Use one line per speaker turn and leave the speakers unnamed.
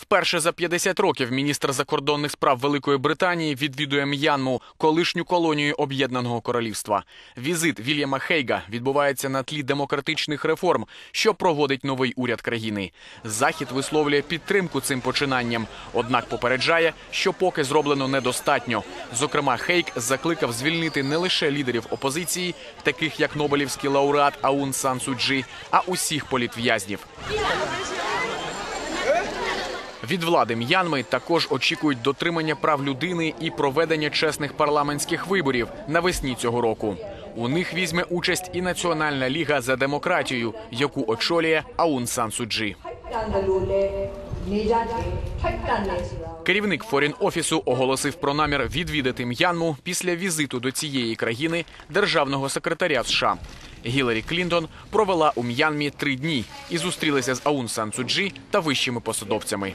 Вперше за 50 років міністр закордонних справ Великої Британії відвідує М'янму, колишню колонію Об'єднаного Королівства. Візит Вільяма Хейга відбувається на тлі демократичних реформ, що проводить новий уряд країни. Захід висловлює підтримку цим починанням, однак попереджає, що поки зроблено недостатньо. Зокрема, Хейг закликав звільнити не лише лідерів опозиції, таких як Нобелівський лауреат Аун Сан Суджі, а усіх політв'язнів. Від влади м'янми також очікують дотримання прав людини і проведення чесних парламентських виборів навесні цього року. У них візьме участь і Національна ліга за демократію, яку очолює Аун Сан Суджі. Керівник форін офісу оголосив про намір відвідати м'янму після візиту до цієї країни державного секретаря США. Гіларі Клінтон провела у М'янмі три дні і зустрілася з Аун Сан Цуджі та вищими посадовцями.